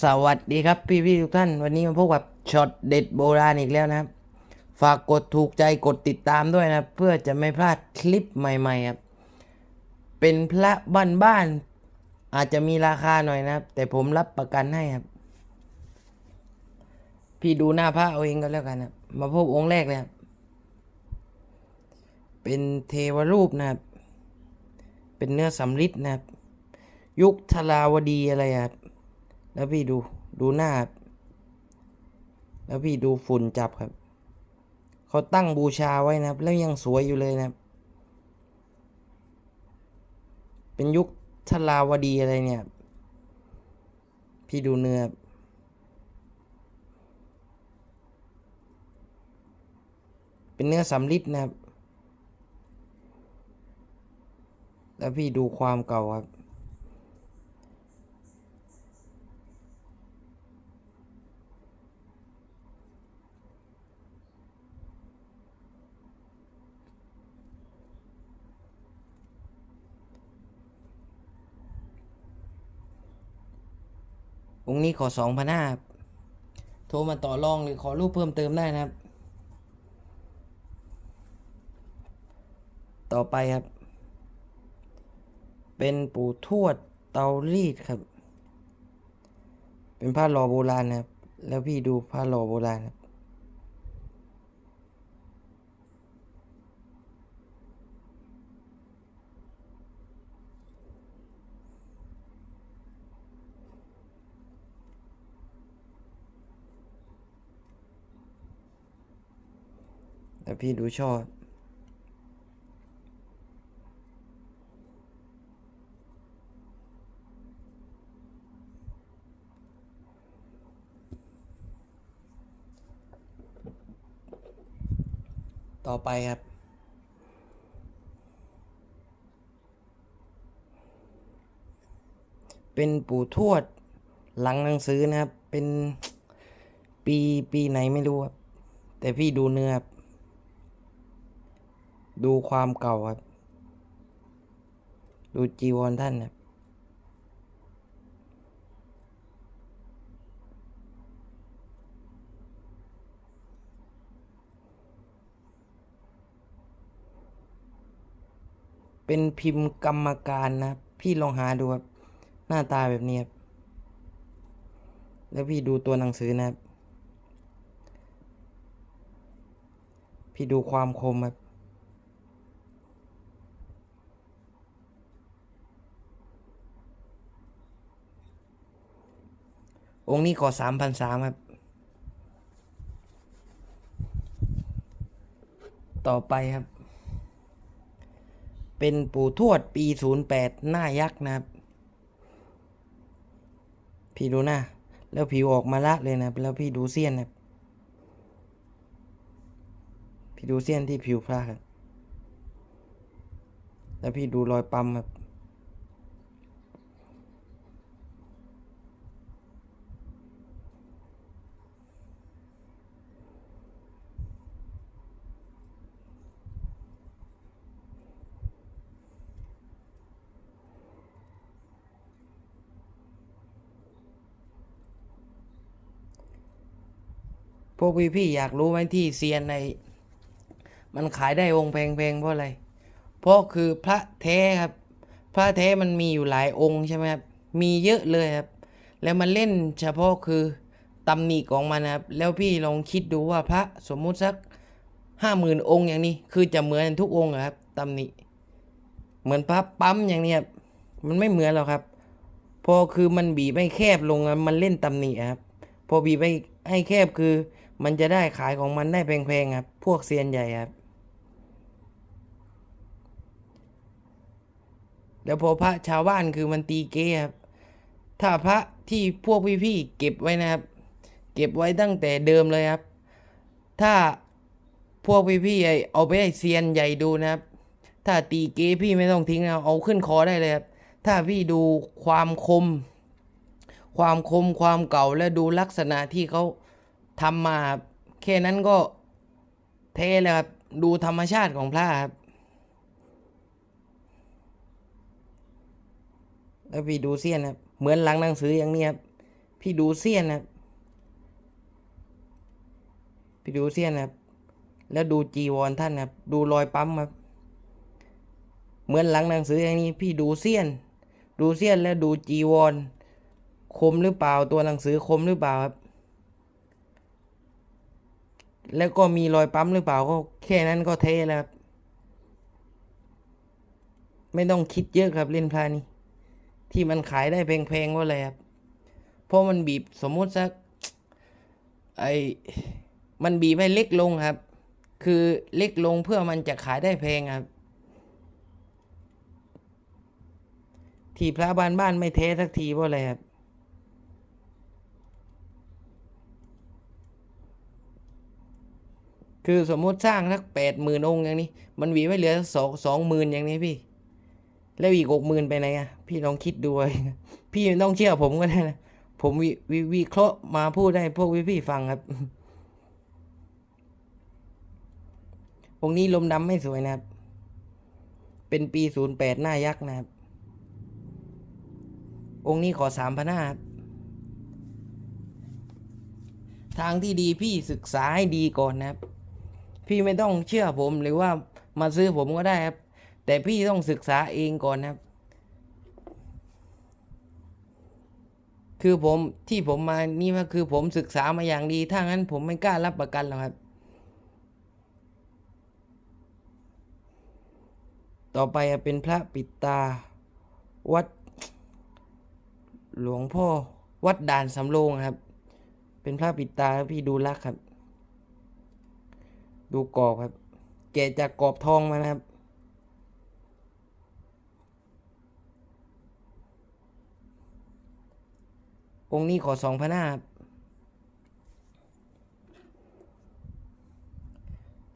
สวัสดีครับพี่พี่ๆทุกท่าน วันนี้มาพบกับช็อตเด็ดโบราณอีกแล้วนะครับ ฝากกดถูกใจกดติดตามด้วยนะ เพื่อจะไม่พลาดคลิปใหม่ๆครับ เป็นพระบ้านๆอาจจะมีราคาหน่อยนะครับ แต่ผมรับประกันให้ครับ พี่ดูหน้าพระเอาเองก็แล้วกันนะมาพบองค์แรกเลยครับ เป็นเทวรูปนะครับ เป็นเนื้อสำริดนะครับ ยุคทราวดีอะไรครับ แล้วพี่ดูดูหน้า แล้วพี่ดูฝุ่นจับครับ เขาตั้งบูชาไว้นะครับ แล้วยังสวยอยู่เลยนะครับ เป็นยุคทลาวดีอะไรเนี่ย พี่ดูเนื้อเป็นเนื้อสำลิดนะครับ แล้วพี่ดูความเก่าครับ องค์นี้ขอสองพันห้าโทรมาต่อรองหรือขอรูปเพิ่มเติมได้นะครับ ต่อไปครับ เป็นปู่ทวดเตารีดครับ เป็นผ้าหล่อโบราณนะครับ แล้วพี่ดูผ้าหล่อโบราณครับ แล้วพี่ดูช่อต่อไปครับ เป็นปู่ทวดหลังหนังสือนะครับ เป็นปีปีไหนไม่รู้ครับ แต่พี่ดูเนื้อครับ ดูความเก่าครับ ดูจีวรท่านครับเป็นพิมพ์กรรมการนะครับพี่ลองหาดูครับหน้าตาแบบนี้ครับแล้วพี่ดูตัวหนังสือนะครับ พี่ดูความคมครับ องค์นี้ขอสามพันสามครับ ต่อไปครับ เป็นปู่ทวดปีศูนย์แปดหน้ายักษ์นะครับ พี่ดูหน้า แล้วผิวออกมาละเลยนะ แล้วพี่ดูเสี้ยนนะพี่ดูเสี้ยนที่ผิวพระครับ แล้วพี่ดูรอยปั๊มครับ วกพี่ๆอยากรู้ไหมที่เซียนใน มันขายได้องค์แพงๆเพราะอะไร เพราะคือพระแท้ครับ พระแท้มันมีอยู่หลายองค์ใช่ไหมครับมีเยอะเลยครับ แล้วมันเล่นเฉพาะคือตำหนิของมันนะครับ แล้วพี่ลองคิดดูว่าพระสมมุติสักห้าหมื่นองค์อย่างนี้ คือจะเหมือนทุกองค์เหรอครับตำหนิ เหมือนพระปั๊มอย่างนี้ครับมันไม่เหมือนหรอกครับ พอคือมันบีบให้แคบลงมันเล่นตำหนิครับ พอบีบให้ให้แคบคือ มันจะได้ขายของมันได้แพงๆครับ พวกเซียนใหญ่ครับ แล้วพอพระชาวบ้านคือมันตีเก้ครับ ถ้าพระที่พวกพี่ๆเก็บไว้นะครับ เก็บไว้ตั้งแต่เดิมเลยครับ ถ้าพวกพี่ๆเอาไปให้เซียนใหญ่ดูนะครับ ถ้าตีเก้พี่ไม่ต้องทิ้งนะเอาขึ้นคอได้เลยครับ ถ้าพี่ดูความคม ความคมความเก่าและดูลักษณะที่เขา ทำมาครับแค่นั้นก็เทเลยครับ ดูธรรมชาติของพระครับแล้วพี่ดูเสี้ยนครับ เหมือนหลังหนังสืออย่างนี้ครับ พี่ดูเสี้ยนะครับ พี่ดูเสี้ยนะครับ แล้วดูจีวรท่านครับ ดูรอยปั๊มครับ เหมือนหลังหนังสืออย่างนี้ พี่ดูเสี้ยน ดูเสี้ยนแล้วดูจีวร คมหรือเปล่าตัวหนังสือคมหรือเปล่าครับ แล้วก็มีรอยปั๊มหรือเปล่าก็แค่นั้นก็เทแล้วครับ ไม่ต้องคิดเยอะครับเล่นพลานี่ ที่มันขายได้แพงๆว่าอะไรครับ เพราะมันบีบสมมุติสักไอมันบีบให้เล็กลงครับ คือเล็กลงเพื่อมันจะขายได้แพงครับ ที่พระบ้านบ้านไม่เทสักทีเพราะอะไรครับ คือสมมติสร้างสักแปดหมื่นองค์อย่างนี้ มันหวีไว้เหลือสองสองหมื่นอย่างนี้พี่ แล้วอีกหกหมื่นไปไหนอะ พี่ลองคิดดูเองพี่ไม่ต้องเชื่อผมก็ได้นะ ผมวิววิเคราะห์มาพูดให้พวกพี่ๆฟังครับ องค์นี้ลมดำไม่สวยนะครับ เป็นปีศูนย์แปดหน้ายักษ์นะครับ องค์นี้ขอสามพันห้าครับทางที่ดีพี่ศึกษาให้ดีก่อนนะครับ พี่ไม่ต้องเชื่อผมหรือว่ามาซื้อผมก็ได้ครับ แต่พี่ต้องศึกษาเองก่อนครับ คือผมที่ผมมานี่ว่าคือผมศึกษามาอย่างดี ถ้างั้นผมไม่กล้ารับประกันหรอกครับ ต่อไปเป็นพระปิดตา วัด หลวงพ่อ วัดด่านสำโรงครับ เป็นพระปิดตาพี่ดูลักครับ ดูกรอบครับ แกะจากกรอบทองมานะครับ องค์นี้ขอสองพันห้าครับ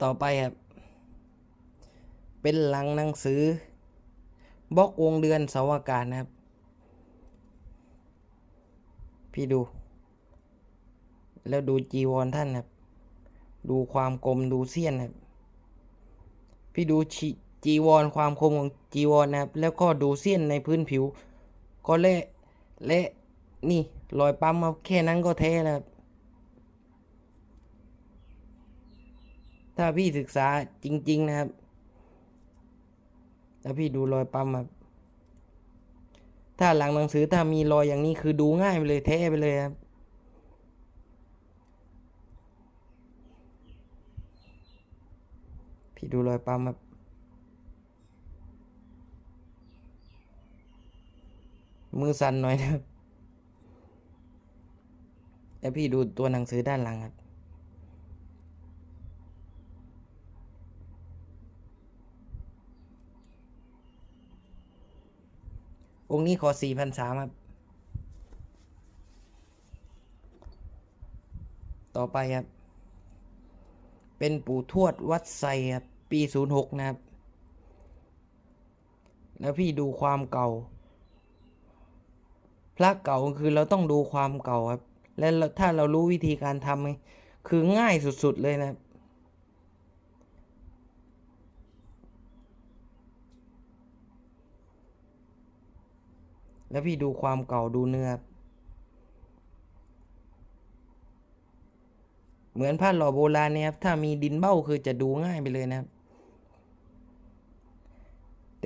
ต่อไปครับ เป็นหลังหนังสือบล็อกวงเดือนสาอากาศนะครับ พี่ดู แล้วดูจีวรท่านครับ ดูความกลมดูเสี้ยนครับ พี่ดูจีวรความคมของจีวรนะครับ แล้วก็ดูเสี้ยนในพื้นผิว ก็เละเละนี่รอยปั๊มมาแค่นั้นก็เทแล้วครับถ้าพี่ศึกษาจริง ๆ นะครับแล้วพี่ดูรอยปั๊มครับถ้าหลังหนังสือถ้ามีรอยอย่างนี้คือดูง่ายไปเลยเทไปเลยครับ ดูรอยปั๊มครับมือสั่นหน่อยนะครับแล้วพี่ดูตัวหนังสือด้านหลังครับ องค์นี้ขอสี่พันสามครับ ต่อไปครับ เป็นปู่ทวดวัดไซครับ ปีศูนย์หกนะครับ แล้วพี่ดูความเก่า พระเก่าคือเราต้องดูความเก่าครับ และถ้าเรารู้วิธีการทำคือง่ายสุดๆเลยนะครับแล้วพี่ดูความเก่าดูเนื้อครับเหมือนผ้าหล่อโบราณเนี่ยครับ ถ้ามีดินเบ้าคือจะดูง่ายไปเลยนะครับ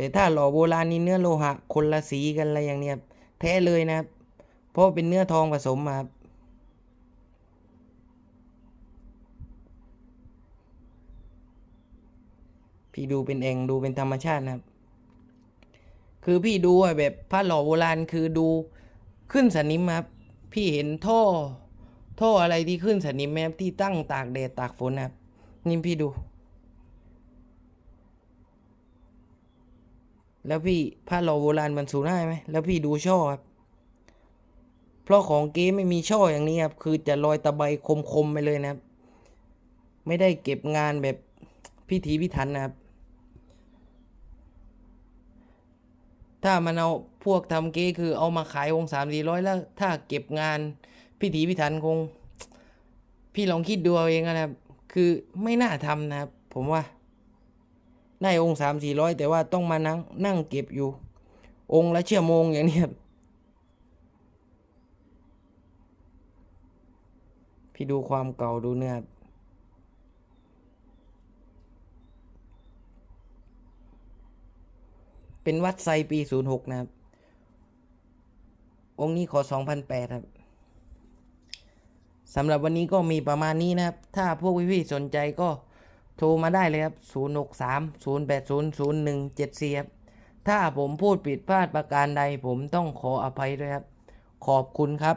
แต่ถ้าหล่อโบราณนี่เนื้อโลหะ คนละสีกันอะไรอย่างเนี้ยแท้เลยนะครับ เพราะเป็นเนื้อทองผสมมาครับพี่ดูเป็นเองดูเป็นธรรมชาตินะครับ คือพี่ดูแบบผ้าหล่อโบราณคือดูขึ้นสนิมครับ พี่เห็นท่อ ท่ออะไรที่ขึ้นสนิมไหมครับที่ตั้งตากแดดตากฝนนะครับนี่พี่ดู แล้วพี่ผ้าหล่อโบราณมันสูงได้ไหมแล้วพี่ดูช่อครับ เพราะของเก๊ไม่มีช่ออย่างนี้ครับ คือจะลอยตะไบคมๆไปเลยนะครับ ไม่ได้เก็บงานแบบพิถีพิถันนะครับ ถ้ามันเอาพวกทำเก๊คือเอามาขายวงสามสี่ร้อยแล้ว ถ้าเก็บงานพิถีพิถันคง พี่ลองคิดดูเอาเองนะครับ คือไม่น่าทำนะครับ ผมว่า ได้องค์สามสี่ร้อยแต่ว่าต้องมานั่งนั่งเก็บอยู่ องค์ละเชั่วโมงอย่างนี้ครับพี่ดูความเก่าดูเนื้อเป็นวัดไซปี06นะครับ องค์นี้ขอ2,008ครับสำหรับวันนี้ก็มีประมาณนี้นะครับ ถ้าพวกพี่ๆสนใจก็ โทรมาได้เลยครับ 063 080 0174ครับ ถ้าผมพูดผิดพลาดประการใดผมต้องขออภัยด้วยครับ ขอบคุณครับ